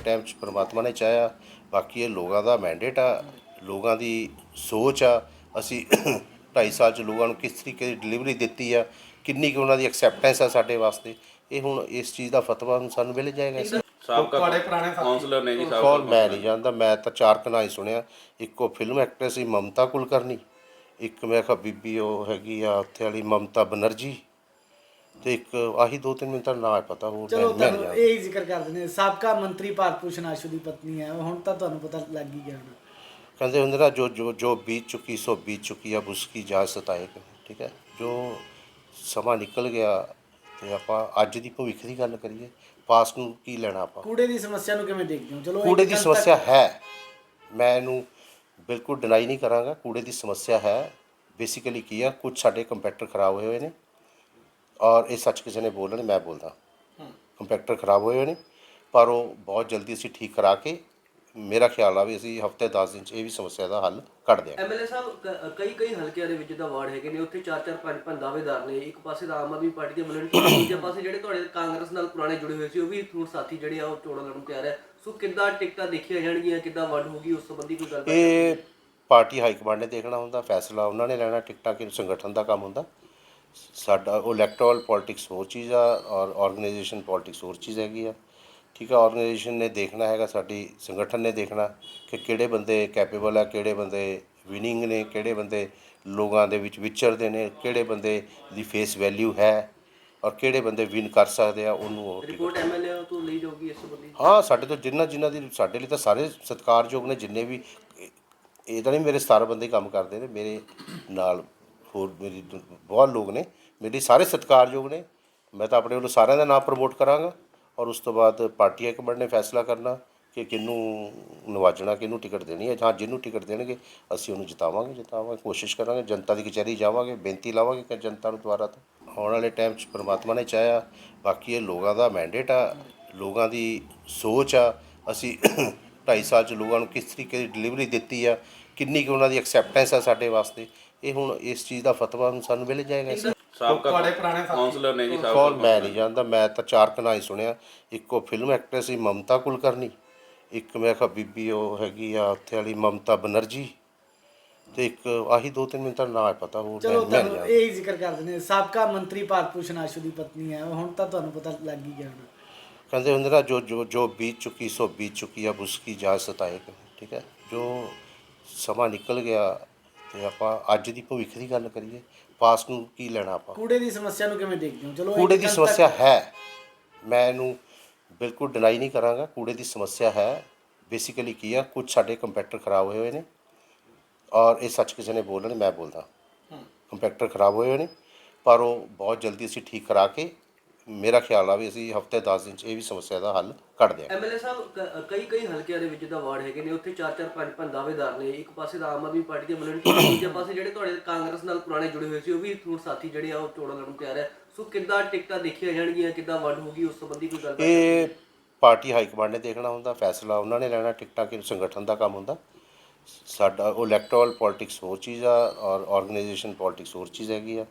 Time 'ਚ ਪ੍ਰਮਾਤਮਾ ਨੇ ਚਾਹਿਆ ਬਾਕੀ ਇਹ ਲੋਕਾਂ ਦਾ ਮੈਂਡੇਟ ਆ ਲੋਕਾਂ ਦੀ ਸੋਚ ਆ ਅਸੀਂ 2.5 ਸਾਲ 'ਚ ਲੋਕਾਂ ਨੂੰ ਕਿਸ ਤਰੀਕੇ ਦੀ ਡਿਲੀਵਰੀ ਦਿੱਤੀ ਆ ਕਿੰਨੀ ਕੁ ਉਹਨਾਂ ਦੀ ਐਕਸੈਪਟੈਂਸ ਆ ਸਾਡੇ ਵਾਸਤੇ ਇਹ ਹੁਣ ਇਸ ਚੀਜ਼ ਦਾ ਫਤਵਾ ਹੁਣ ਸਾਨੂੰ ਮਿਲ ਜਾਏਗਾ। ਸਾਬਕਾ ਤੁਹਾਡੇ ਪੁਰਾਣੇ ਕਾਉਂਸਲਰ ਨੇ ਜੀ ਕੌਣ? ਸਾਬਕਾ ਮੈਂ ਨਹੀਂ ਜਾਣਦਾ ਮੈਂ ਤਾਂ ਚਾਰ ਕਨਾਈ ਸੁਣਿਆ ਇੱਕੋ ਫਿਲਮ ਐਕਟਰੈਸ ਸੀ ਮਮਤਾ ਕੁਲਕਰਨੀ ਇੱਕ ਮੈਂ ਕਿਹਾ ਬੀਬੀ ਉਹ ਹੈਗੀ ਆ ਉੱਥੇ ਵਾਲੀ ਮਮਤਾ ਬਨਰਜੀ। ਤੇ ਇੱਕ ਆਹੀ ਦੋ ਤਿੰਨ ਮਿੰਟ ਦਾ ਨਾਂ ਹੈ ਪਤਾ ਉਹ ਚਲੋ ਮੈਂ ਤੁਹਾਨੂੰ ਇਹ ਹੀ ਜ਼ਿਕਰ ਕਰਦੇ ਨੇ ਸਾਬਕਾ ਮੰਤਰੀ ਭਾਰਤ ਭੂਸ਼ਣ ਆਸ਼ੂ ਦੀ ਪਤਨੀ ਹੈ। ਹੁਣ ਤਾਂ ਤੁਹਾਨੂੰ ਪਤਾ ਲੱਗ ਹੀ ਗਿਆ ਹੋਣਾ। ਕਹਿੰਦੇ ਹੁੰਦੇ ਨਾ ਜੋ ਜੋ ਜੋ ਬੀਤ ਚੁੱਕੀ ਸੋ ਬੀਤ ਚੁੱਕੀ ਅਬ ਉਸकी ਜਾ ਸਤਾਏ। ਠੀਕ ਹੈ? ਜੋ ਸਮਾਂ ਨਿਕਲ ਗਿਆ ਤੇ ਆਪਾਂ ਅੱਜ ਦੀ ਭਵਿੱਖ ਦੀ ਗੱਲ ਕਰੀਏ ਪਾਸਟ ਨੂੰ ਕੀ ਲੈਣਾ ਆਪਾਂ? ਕੂੜੇ ਦੀ ਸਮੱਸਿਆ ਨੂੰ ਕਿਵੇਂ ਦੇਖਦੇ ਹੋ? ਚਲੋ ਕੂੜੇ ਇੱਕ ਦੀ ਗੱਲ ਸਮੱਸਿਆ ਹੈ। ਮੈਂ ਇਹਨੂੰ ਬਿਲਕੁਲ ਡਿਨਾਈ ਨਹੀਂ ਕਰਾਂਗਾ। ਕੂੜੇ ਦੀ ਸਮੱਸਿਆ ਹੈ। ਬੇਸਿਕਲੀ ਕੀ ਆ? ਕੁਝ ਸਾਡੇ ਕੰਪਿਊਟਰ ਖਰਾਬ ਹੋਏ ਹੋਏ ਨੇ। ਔਰ ਇਹ ਸੱਚ ਕਿਸੇ ਨੇ ਬੋਲਣਾ ਨਹੀਂ ਮੈਂ ਬੋਲਦਾ। ਕੰਪਿਊਟਰ ਖਰਾਬ ਹੋਏ ਹੋਏ ਨੇ ਪਰ ਉਹ ਬਹੁਤ ਜਲਦੀ ਅਸੀਂ ਠੀਕ ਕਰਾ ਕੇ ਮੇਰਾ ਖਿਆਲ ਆ ਵੀ ਅਸੀਂ ਹਫ਼ਤੇ 10 ਦਿਨ ਚ ਇਹ ਵੀ ਸਮੱਸਿਆ ਦਾ ਹੱਲ ਕੱਢ ਦਿਆਂਗੇ। ਐਮਐਲਏ ਸਾਹਿਬ ਕ- ਕਈ ਕਈ ਹਲਕਿਆਂ ਦੇ ਵਿੱਚ ਦਾ ਵਾਰਡ ਹੈਗੇ ਨੇ ਉੱਥੇ ਚਾਰ ਚਾਰ ਪੰਜ ਪੰਜ ਦਾਅਵੇਦਾਰ ਨੇ ਇੱਕ ਪਾਸੇ ਤਾਂ ਆਮ ਆਦਮੀ ਪਾਰਟੀ ਦੇ ਵਲੰਟੀਅਰ ਦੂਜੇ ਪਾਸੇ ਜਿਹੜੇ ਤੁਹਾਡੇ ਕਾਂਗਰਸ ਨਾਲ ਪੁਰਾਣੇ ਜੁੜੇ ਹੋਏ ਸੀ ਉਹ ਵੀ ਹੁਣ ਸਾਥੀ ਜਿਹੜੇ ਆ ਉਹ ਚੋਣਾਂ ਲੜਨ ਤਿਆਰ ਹੈ ਸੋ ਕਿੱਦਾਂ ਟਿਕਟਾਂ ਦੇਖੀਆਂ ਜਾਣਗੀਆਂ ਕਿੱਦਾਂ ਵੰਡ ਹੋਗੀ ਉਸ ਸੰਬੰਧੀ ਕੋਈ ਗੱਲ ਇਹ ਪਾਰਟੀ ਹਾਈ ਕਮਾਂਡ ਨੇ ਦੇਖਣਾ ਹੁੰਦਾ ਫੈਸਲਾ ਉਹਨਾਂ ਨੇ ਲੈਣਾ ਟਿਕਟਾਂ ਕਿ ਸੰਗਠਨ ਦਾ ਕੰਮ ਹੁੰਦਾ। ਸਾਡਾ ਉਹ ਇਲੈਕਟੋਰਲ ਪੋਲਿਟਿਕਸ ਹੋਰ ਚੀਜ਼ ਆ ਔਰ ਆਰਗੇਨਾਈਜੇਸ਼ਨ ਪੋਲਿਟਿਕਸ ਹੋਰ ਚੀਜ਼ ਹੈਗੀ ਆ। ਠੀਕ ਆ ਆਰਗੇਨਾਈਜੇਸ਼ਨ ਨੇ ਦੇਖਣਾ ਹੈਗਾ ਸਾਡੀ ਸੰਗਠਨ ਨੇ ਦੇਖਣਾ ਕਿ ਕਿਹੜੇ ਬੰਦੇ ਕੈਪੇਬਲ ਆ ਕਿਹੜੇ ਬੰਦੇ ਵਿਨਿੰਗ ਨੇ ਕਿਹੜੇ ਬੰਦੇ ਲੋਕਾਂ ਦੇ ਵਿੱਚ ਵਿਚਰਦੇ ਨੇ ਕਿਹੜੇ ਬੰਦੇ ਦੀ ਫੇਸ ਵੈਲਿਊ ਹੈ ਔਰ ਕਿਹੜੇ ਬੰਦੇ ਵਿਨ ਕਰ ਸਕਦੇ ਆ ਉਹਨੂੰ ਉਹ ਰਿਪੋਰਟ ਐਮਐਲਏ ਤੋਂ ਲਈ ਜਾਊਗੀ ਇਸ ਸੰਬੰਧੀ। ਹਾਂ ਸਾਡੇ ਤੋਂ ਜਿੰਨਾ ਜਿਨ੍ਹਾਂ ਦੀ ਸਾਡੇ ਲਈ ਤਾਂ ਸਾਰੇ ਸਤਿਕਾਰਯੋਗ ਨੇ ਜਿੰਨੇ ਵੀ ਇਹ- ਇਹ ਤਾਂ ਨਹੀਂ ਮੇਰੇ 17 ਬੰਦੇ ਕੰਮ ਕਰਦੇ ਨੇ ਮੇਰੇ ਨਾਲ ਹੋਰ ਮੇਰੀ ਦ- ਬਹੁਤ ਲੋਕ ਨੇ, ਮੇਰੇ ਸਾਰੇ ਸਤਿਕਾਰਯੋਗ ਨੇ। ਮੈਂ ਤਾਂ ਆਪਣੇ ਵੱਲੋਂ ਸਾਰਿਆਂ ਦਾ ਨਾਮ ਪ੍ਰਮੋਟ ਕਰਾਂਗਾ ਔਰ ਉਸ ਤੋਂ ਬਾਅਦ ਪਾਰਟੀ ਇੱਕ ਨੇ ਫੈਸਲਾ ਕਰਨਾ ਕਿ ਕਿਹਨੂੰ ਨਵਾਜਣਾ, ਕਿਹਨੂੰ ਟਿਕਟ ਦੇਣੀ ਹੈ। ਜਾਂ ਜਿਹਨੂੰ ਟਿਕਟ ਦੇਣਗੇ, ਅਸੀਂ ਉਹਨੂੰ ਜਿਤਾਵਾਂਗੇ ਜਿਤਾਵਾਂਗੇ। ਕੋਸ਼ਿਸ਼ ਕਰਾਂਗੇ, ਜਨਤਾ ਦੀ ਕਚਹਿਰੀ ਜਾਵਾਂਗੇ, ਬੇਨਤੀ ਲਾਵਾਂਗੇ ਕਿ ਜਨਤਾ ਨੂੰ ਦੁਆਰਾ ਤੋਂ। ਆਉਣ ਵਾਲੇ ਟਾਈਮ 'ਚ ਪ੍ਰਮਾਤਮਾ ਨੇ ਚਾਹਿਆ, ਬਾਕੀ ਇਹ ਲੋਕਾਂ ਦਾ ਮੈਂਡੇਟ ਆ, ਲੋਕਾਂ ਦੀ ਸੋਚ ਆ, ਅਸੀਂ 2.5 ਸਾਲ 'ਚ ਲੋਕਾਂ ਨੂੰ ਕਿਸ ਤਰੀਕੇ ਦੀ ਡਿਲੀਵਰੀ ਦਿੱਤੀ ਆ, ਕਿੰਨੀ ਕੁ ਉਹਨਾਂ ਦੀ ਐਕਸੈਪਟੈਂਸ ਆ ਸਾਡੇ ਵਾਸਤੇ ਇਹ ਹੁਣ ਇਸ ਚੀਜ਼ ਦਾ ਫਤਵਾ ਹੁਣ ਸਾਨੂੰ ਮਿਲ ਜਾਏਗਾ ਸਾਬਕਾ ਤੁਹਾਡੇ ਪੁਰਾਣੇ ਕਾਉਂਸਲਰ ਨੇ ਜੀ ਕੌਣ? ਸਾਬਕਾ ਮੈਂ ਨਹੀਂ ਜਾਣਦਾ ਮੈਂ ਤਾਂ ਚਾਰ ਕਨਾਈ ਸੁਣਿਆ। ਇੱਕੋ ਫਿਲਮ ਐਕਟਰੈਸ ਸੀ ਮਮਤਾ ਕੁਲਕਰਨੀ। ਇੱਕ ਮੈਂ ਕਿਹਾ ਬੀਬੀ ਉਹ ਹੈਗੀ ਆ ਉੱਥੇ ਵਾਲੀ ਮਮਤਾ ਬਨਰਜੀ। ਤੇ ਇੱਕ ਆਹੀ ਦੋ ਤਿੰਨ ਮਿੰਟ ਦਾ ਨਾਂ ਹੈ ਪਤਾ ਉਹ ਚਲੋ ਮੈਂ ਤੁਹਾਨੂੰ ਇਹ ਹੀ ਜ਼ਿਕਰ ਕਰਦੇ ਨੇ ਸਾਬਕਾ ਮੰਤਰੀ ਭਾਰਤ ਭੂਸ਼ਣ ਆਸ਼ੂ ਦੀ ਪਤਨੀ ਹੈ। ਹੁਣ ਤਾਂ ਤੁਹਾਨੂੰ ਪਤਾ ਲੱਗ ਹੀ ਗਿਆ ਹੋਣਾ ਕਹਿੰਦੇ ਹੁੰਦੇ ਨਾ ਜੋ ਜੋ ਜੋ ਬੀਤ ਚੁੱਕੀ ਸੋ ਬੀਤ ਚੁੱਕੀ ਅਬ ਉਸकी ਜਾ ਸਤਾਏ। ਠੀਕ ਹੈ? ਜੋ ਸਮਾਂ ਨਿਕਲ ਗਿਆ ਤੇ ਆਪਾਂ ਅੱਜ ਦੀ ਭਵਿੱਖ ਦੀ ਗੱਲ ਕਰੀਏ ਪਾਸਟ ਨੂੰ ਕੀ ਲੈਣਾ ਆਪਾਂ? ਕੂੜੇ ਦੀ ਸਮੱਸਿਆ ਨੂੰ ਕਿਵੇਂ ਦੇਖਦੇ ਹੋ? ਚਲੋ ਕੂੜੇ ਦੀ ਸਮੱਸਿਆ ਹੈ। ਮੈਂ ਇਹਨੂੰ ਬਿਲਕੁਲ ਡਿਨਾਈ ਨਹੀਂ ਕਰਾਂਗਾ। ਕੂੜੇ ਦੀ ਸਮੱਸਿਆ ਹੈ। ਬੇਸਿਕਲੀ ਕੀ ਆ ਕੁਝ ਸਾਡੇ ਕੰਪਿਊਟਰ ਖਰਾਬ ਹੋਏ ਹੋਏ ਨੇ ਔਰ ਇਹ ਸੱਚ ਕਿਸੇ ਨੇ ਬੋਲਣਾ ਮੈਂ ਬੋਲਦਾ। ਕੰਪਿਊਟਰ ਖਰਾਬ ਹੋਏ ਹੋਏ ਨੇ ਪਰ ਉਹ ਬਹੁਤ ਜਲਦੀ ਅਸੀਂ ਠੀਕ ਕਰਾ ਕੇ ਮੇਰਾ ਖਿਆਲ ਆ ਵੀ ਅਸੀਂ ਹਫ਼ਤੇ 10 ਦਿਨ ਚ ਇਹ ਵੀ ਸਮੱਸਿਆ ਦਾ ਹੱਲ ਕੱਢ ਦਿਆਂਗੇ। ਐਮਐਲਏ ਸਾਹਿਬ ਕਈ ਕਈ ਹਲਕਿਆਂ ਦੇ ਵਿੱਚ ਦਾ ਵਾਰਡ ਹੈਗੇ ਨੇ ਉੱਥੇ ਚਾਰ ਚਾਰ ਪੰਜ ਪੰਜ ਦਾਅਵੇਦਾਰ ਨੇ ਇੱਕ ਪਾਸੇ ਤਾਂ ਆਮ ਆਦਮੀ ਪਾਰਟੀ ਦੇ ਵਲੰਟੀਅਰ ਦੂਜੇ ਪਾਸੇ ਜਿਹੜੇ ਤੁਹਾਡੇ ਕਾਂਗਰਸ ਨਾਲ ਪੁਰਾਣੇ ਜੁੜੇ ਹੋਏ ਸੀ ਉਹ ਵੀ ਹੁਣ ਸਾਥੀ ਜਿਹੜੇ ਆ ਉਹ ਚੋਣਾਂ ਲੜਨ ਤਿਆਰ ਹੈ। ਸੋ ਕਿੱਦਾਂ ਟਿਕਟਾਂ ਦੇਖੀਆਂ ਜਾਣਗੀਆਂ ਕਿੱਦਾਂ ਵੰਡ ਹੋਗੀ ਉਸ ਸੰਬੰਧੀ ਕੋਈ ਗੱਲ ਇਹ ਪਾਰਟੀ ਹਾਈ ਕਮਾਂਡ ਨੇ ਦੇਖਣਾ ਹੁੰਦਾ ਫੈਸਲਾ ਉਹਨਾਂ ਨੇ ਲੈਣਾ ਟਿਕਟਾਂ ਕਿ ਸੰਗਠਨ ਦਾ ਕੰਮ ਹੁੰਦਾ। ਸਾਡਾ ਉਹ ਇਲੈਕਟੋਰਲ ਪੋਲਿਟਿਕਸ ਹੋਰ ਚੀਜ਼ ਆ ਔਰ ਆਰਗੇਨਾਈਜੇਸ਼ਨ ਪੋਲਿਟਿਕਸ ਹੋਰ ਚੀਜ਼ ਹੈਗੀ ਆ।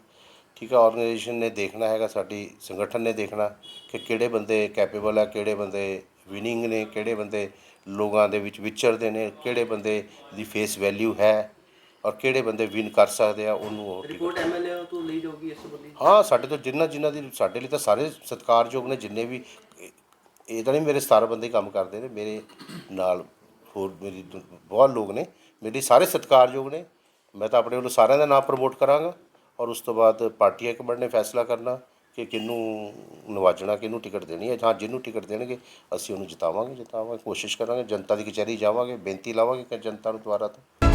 ਠੀਕ ਆ ਆਰਗੇਨਾਈਜੇਸ਼ਨ ਨੇ ਦੇਖਣਾ ਹੈਗਾ ਸਾਡੀ ਸੰਗਠਨ ਨੇ ਦੇਖਣਾ ਕਿ ਕਿਹੜੇ ਬੰਦੇ ਕੈਪੇਬਲ ਆ ਕਿਹੜੇ ਬੰਦੇ ਵਿਨਿੰਗ ਨੇ ਕਿਹੜੇ ਬੰਦੇ ਲੋਕਾਂ ਦੇ ਵਿੱਚ ਵਿਚਰਦੇ ਨੇ ਕਿਹੜੇ ਬੰਦੇ ਦੀ ਫੇਸ ਵੈਲਿਊ ਹੈ ਔਰ ਕਿਹੜੇ ਬੰਦੇ ਵਿਨ ਕਰ ਸਕਦੇ ਆ ਉਹਨੂੰ ਉਹ ਰਿਪੋਰਟ ਐਮਐਲਏ ਤੋਂ ਲਈ ਜਾਊਗੀ ਇਸ ਸੰਬੰਧੀ? ਹਾਂ ਸਾਡੇ ਤੋਂ ਜਿੰਨਾ ਜਿਨ੍ਹਾਂ ਦੀ ਸਾਡੇ ਲਈ ਤਾਂ ਸਾਰੇ ਸਤਿਕਾਰਯੋਗ ਨੇ ਜਿੰਨੇ ਵੀ ਇਹ- ਤਾਂ ਨਹੀਂ ਮੇਰੇ 17 ਬੰਦੇ ਕੰਮ ਕਰਦੇ ਨੇ ਮੇਰੇ ਨਾਲ ਹੋਰ ਮੇਰੀ ਬਹੁਤ ਲੋਕ ਨੇ ਮੇਰੇ ਸਾਰੇ ਸਤਿਕਾਰਯੋਗ ਨੇ ਮੈਂ ਤਾਂ ਆਪਣੇ ਵੱਲੋਂ ਸਾਰਿਆਂ ਦਾ ਨਾਮ ਪ੍ਰਮੋਟ ਕਰਾਂਗਾ। ਔਰ ਉਸ ਤੋਂ ਬਾਅਦ ਪਾਰਟੀ ਹਾਈਕਮਾਂਡ ਨੇ ਫੈਸਲਾ ਕਰਨਾ ਕਿ ਕਿਹਨੂੰ ਨਵਾਜਣਾ, ਕਿਹਨੂੰ ਟਿਕਟ ਦੇਣੀ ਹੈ। ਜਾਂ ਜਿਹਨੂੰ ਟਿਕਟ ਦੇਣਗੇ, ਅਸੀਂ ਉਹਨੂੰ ਜਿਤਾਵਾਂਗੇ ਜਿਤਾਵਾਂਗੇ, ਕੋਸ਼ਿਸ਼ ਕਰਾਂਗੇ, ਜਨਤਾ ਦੀ ਕਚਹਿਰੀ ਜਾਵਾਂਗੇ, ਬੇਨਤੀ ਲਾਵਾਂਗੇ ਕਿ ਜਨਤਾ ਨੂੰ ਦੁਆਰਾ ਤੋਂ।